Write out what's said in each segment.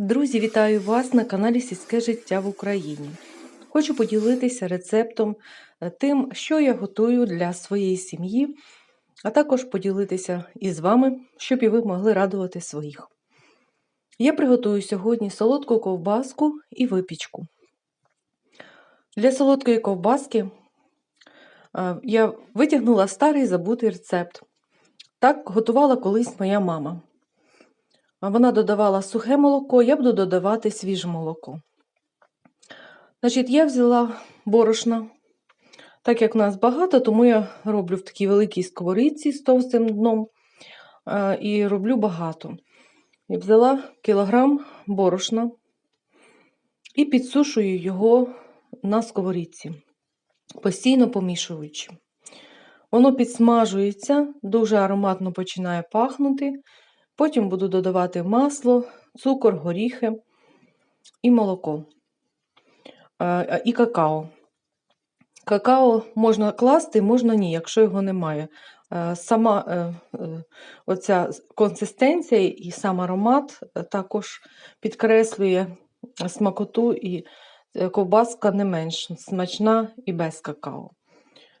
Друзі, вітаю вас на каналі Сільське життя в Україні. Хочу поділитися рецептом е, тим, що я готую для своєї сім'ї, а також поділитися із вами, щоб і ви могли радувати своїх. Я приготую сьогодні солодку ковбаску і випічку. Для солодкої ковбаски е, я витягнула старий забутий рецепт. Так готувала колись моя мама. Вона додавала сухе молоко, я буду додавати свіже молоко. Значить, я взяла борошна. Так як нас багато, тому я роблю в такій великій сковорідці з товстим дном е, і роблю багато. І взяла кілограм борошна і підсушую його на сковорідці, постійно помішуючи. Воно підсмажується, дуже ароматно починає пахнути. Потім буду додавати масло, цукор, горіхи і молоко е, і какао. Какао можна класти, можна ні, якщо його немає. Е, Сама е, е, оця консистенція і сам аромат е, також підкреслює смакоту, і е, ковбаска не менш смачна і без какао.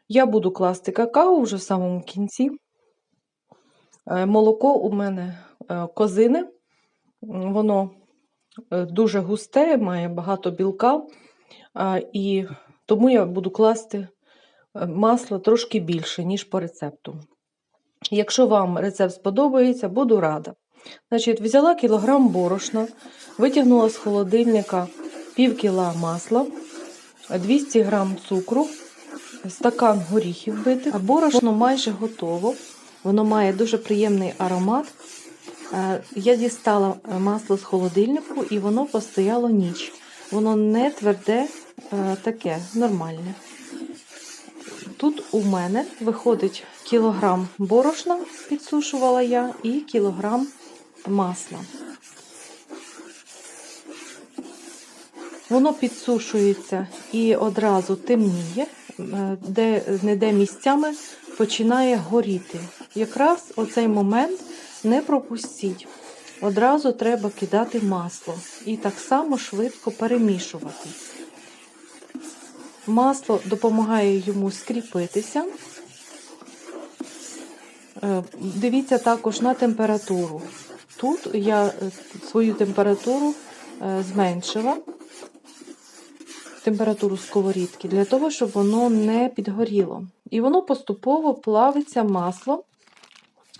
Я буду класти какао вже в самому кінці. Е, Молоко у мене е, козине, воно е, дуже густе, має багато білка, і тому я буду класти масло трошки більше, ніж по рецепту. Якщо вам рецепт сподобається, буду рада. Значить, взяла кілограм борошна, витягнула з холодильника пів кіла масла, 200 грам цукру, стакан горіхів битих, борошно майже готово. Воно має дуже приємний аромат. Е, Я дістала масло з холодильнику і воно постояло ніч. Воно не тверде, е, таке, нормальне. Тут у мене виходить кілограм борошна, підсушувала я, і кілограм масла. Воно підсушується і одразу темніє, е, де не місцями починає горіти. Якраз оцей момент не пропустіть. Одразу треба кидати масло і так само швидко перемішувати. Масло допомагає йому скріпитися. Е, Дивіться також на температуру. Тут я е, свою температуру е, зменшила, температуру сковорідки, для того, щоб воно не підгоріло. І воно поступово плавиться масло,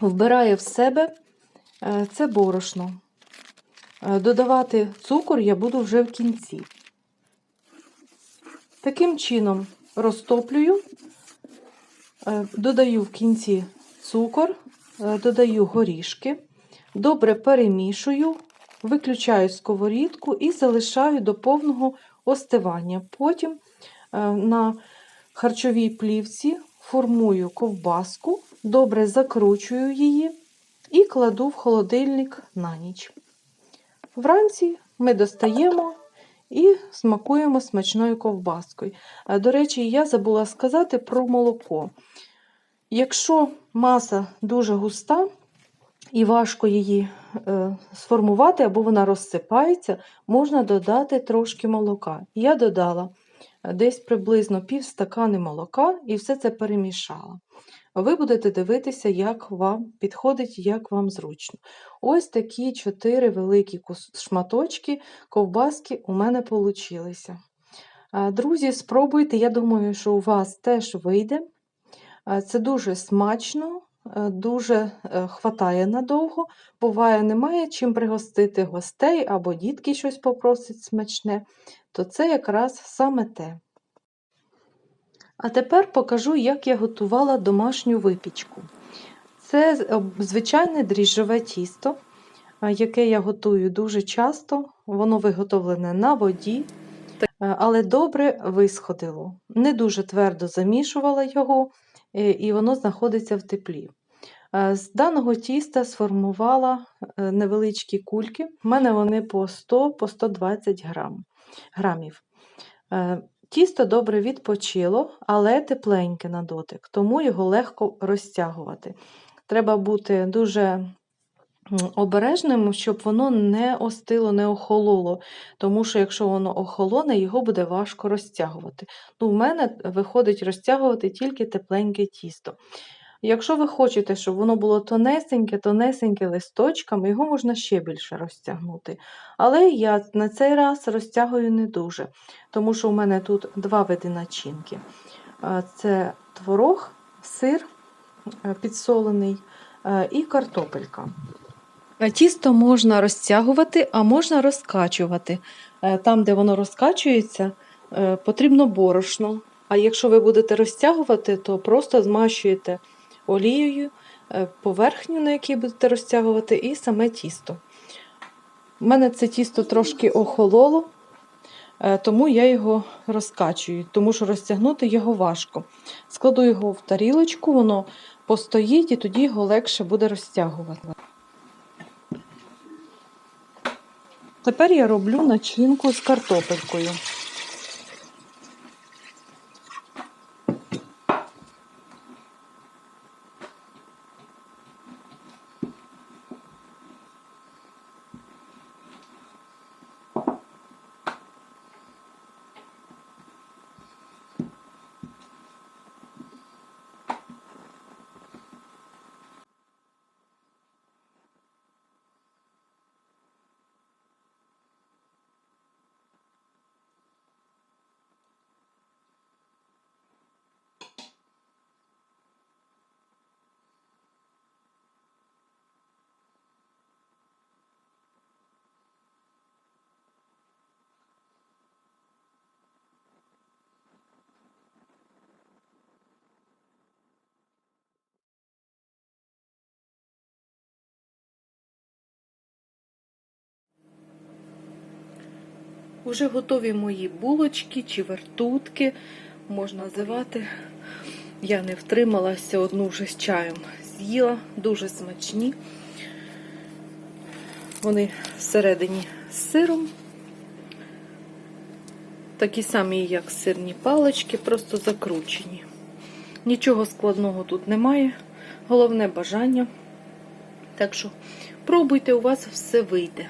вбирає в себе е, це борошно. Е, Додавати цукор я буду вже в кінці. Таким чином розтоплюю, е, додаю в кінці цукор, додаю горішки, добре перемішую, виключаю сковорідку і залишаю до повного остивання. Потім на харчовій плівці формую ковбаску, добре закручую її і кладу в холодильник на ніч. Вранці ми достаємо і смакуємо смачною ковбаскою. Е, До речі, я забула сказати про молоко. Якщо маса дуже густа і важко її е, сформувати, або вона розсипається, можна додати трошки молока. Я додала е, десь приблизно пів стакани молока і все це перемішала. Ви будете дивитися, як вам підходить, як вам зручно. Ось такі чотири великі шматочки ковбаски у мене получилися. Друзі, спробуйте, я думаю, що у вас теж вийде. Це дуже смачно, е, дуже е, хватає надовго. Буває, немає чим пригостити гостей або дітки щось попросять смачне, то це якраз саме те. А тепер покажу, як я готувала домашню випічку. Це звичайне дріжджове тісто, яке я готую дуже часто. Воно виготовлене на воді, е, але добре висходило. Не дуже твердо замішувала його, е, і воно знаходиться в теплі. Е, З даного тіста сформувала е, невеличкі кульки. У мене вони по 100 по 120 грам, грамів. Тісто добре відпочило, але тепленьке на дотик, тому його легко розтягувати. Треба бути дуже обережним, щоб воно не остило, не охололо. Тому що якщо воно охолоне, його буде важко розтягувати. Ну, в мене виходить розтягувати тільки тепленьке тісто. Якщо ви хочете, щоб воно було тонесеньке, тонесеньке листочками, його можна ще більше розтягнути. Але я на цей раз розтягую не дуже, тому що у мене тут два види начинки. Це творог, сир е, підсолений е, і картопелька. Е, Тісто можна розтягувати, а можна розкачувати. Там, де воно розкачується, потрібно борошно. А якщо ви будете розтягувати, то просто змащуєте олією е, поверхню, на якій будете розтягувати, і саме тісто. У мене це тісто трошки охололо, е, тому я його розкачую, тому що розтягнути його важко. Складу його в тарілочку, воно постоїть і тоді його легше буде розтягувати. Тепер я роблю начинку з картопелькою. Уже готові мої булочки чи вертутки, можна називати. Я не втрималася, одну вже з чаєм з'їла, дуже смачні. Вони всередині з сиром. Такі самі, як сирні палички, просто закручені. Нічого складного тут немає. Головне бажання. Так що пробуйте, у вас все вийде.